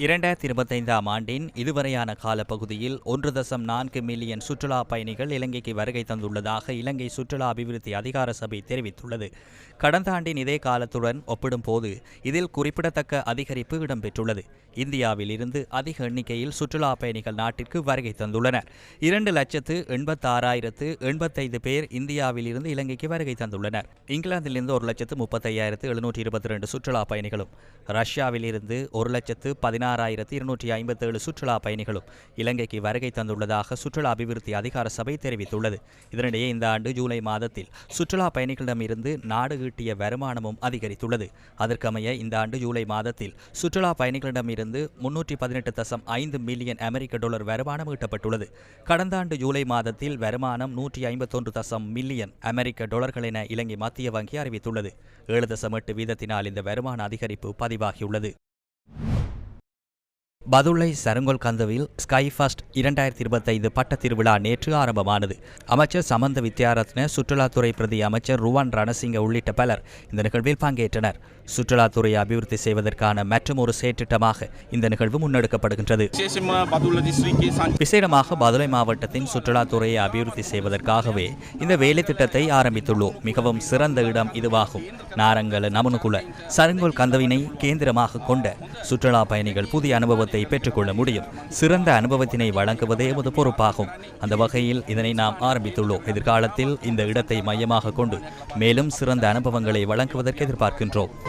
இரண்டாயிரத்தி இருபத்தைந்தாம் ஆண்டின் இதுவரையான காலப்பகுதியில் ஒன்று தசம் நான்கு மில்லியன் சுற்றுலா பயணிகள் இலங்கைக்கு வருகை தந்துள்ளதாக இலங்கை சுற்றுலா அபிவிருத்தி அதிகார சபை தெரிவித்துள்ளது. கடந்த ஆண்டின் இதே காலத்துடன் ஒப்பிடும்போது இதில் குறிப்பிடத்தக்க அதிகரிப்பு இடம்பெற்றுள்ளது. இந்தியாவில் இருந்து அதிக எண்ணிக்கையில் சுற்றுலா பயணிகள் நாட்டிற்கு வருகை தந்துள்ளனர். இரண்டு லட்சத்து எண்பத்தாறாயிரத்து எண்பத்தைந்து பேர் இந்தியாவில் இருந்து இலங்கைக்கு வருகை தந்துள்ளனர். இங்கிலாந்திலிருந்து ஒரு லட்சத்து முப்பத்தையாயிரத்து எழுநூற்றி இருபத்தி ரெண்டு சுற்றுலா பயணிகளும் ரஷ்யாவில் இருந்து ஒரு லட்சத்து பதினாறு பதினாறாயிரத்து இருநூற்றி ஐம்பத்தேழு சுற்றுலா பயணிகளும் இலங்கைக்கு வருகை தந்துள்ளதாக சுற்றுலா அபிவிருத்தி அதிகார சபை தெரிவித்துள்ளது. இதனிடையே இந்த ஆண்டு ஜூலை மாதத்தில் சுற்றுலா பயணிகளிடமிருந்து நாடு ஈட்டிய வருமானமும் அதிகரித்துள்ளது. அதற்கமைய இந்த ஆண்டு ஜூலை மாதத்தில் சுற்றுலா பயணிகளிடமிருந்து முன்னூற்றி பதினெட்டு தசம் ஐந்து மில்லியன் அமெரிக்க டாலர் வருமானம் ஈட்டப்பட்டுள்ளது. கடந்த ஆண்டு ஜூலை மாதத்தில் வருமானம் நூற்றி ஐம்பத்தொன்று தசம் மில்லியன் அமெரிக்க டாலர்கள் என இலங்கை மத்திய வங்கி அறிவித்துள்ளது. ஏழு தசம் எட்டு வீதத்தினால் இந்த வருமான அதிகரிப்பு பதிவாகியுள்ளது. பதுளை சருங்கோல் கந்தவில் ஸ்கைஃபாஸ்ட் இரண்டாயிரத்தி இருபத்தைந்து பட்ட திருவிழா நேற்று ஆரம்பமானது. அமைச்சர் சமந்த வித்யாரத்ன சுற்றுலாத்துறை பிரதி அமைச்சர் ருவான் ரணசிங்க உள்ளிட்ட பலர் இந்த நிகழ்வில் பங்கேற்றனர். சுற்றுலாத்துறை அபிவிருத்தி செய்வதற்கான மற்றும் ஒரு செயற்றிட்டமாக இந்த நிகழ்வு முன்னெடுக்கப்படுகின்றது. விசேடமாக பதுளை மாவட்டத்தின் சுற்றுலாத்துறையை அபிவிருத்தி செய்வதற்காகவே இந்த வேலை திட்டத்தை ஆரம்பித்துள்ளோம். மிகவும் சிறந்த இடம் இதுவாகும். நாரங்கல நமனுகுல சருங்கோல் கந்தவினை கேந்திரமாக கொண்ட சுற்றுலா பயணிகள் புதிய அனுபவத்தை பெற்றுக்கொள்ள முடியும். சிறந்த அனுபவத்தினை வழங்குவதே ஒரு பொறுப்பாகும். அந்த வகையில் இதனை நாம் ஆரம்பித்துள்ளோம். எதிர்காலத்தில் இந்த இடத்தை மையமாக கொண்டு மேலும் சிறந்த அனுபவங்களை வழங்குவதற்கு எதிர்பார்க்கின்றோம்.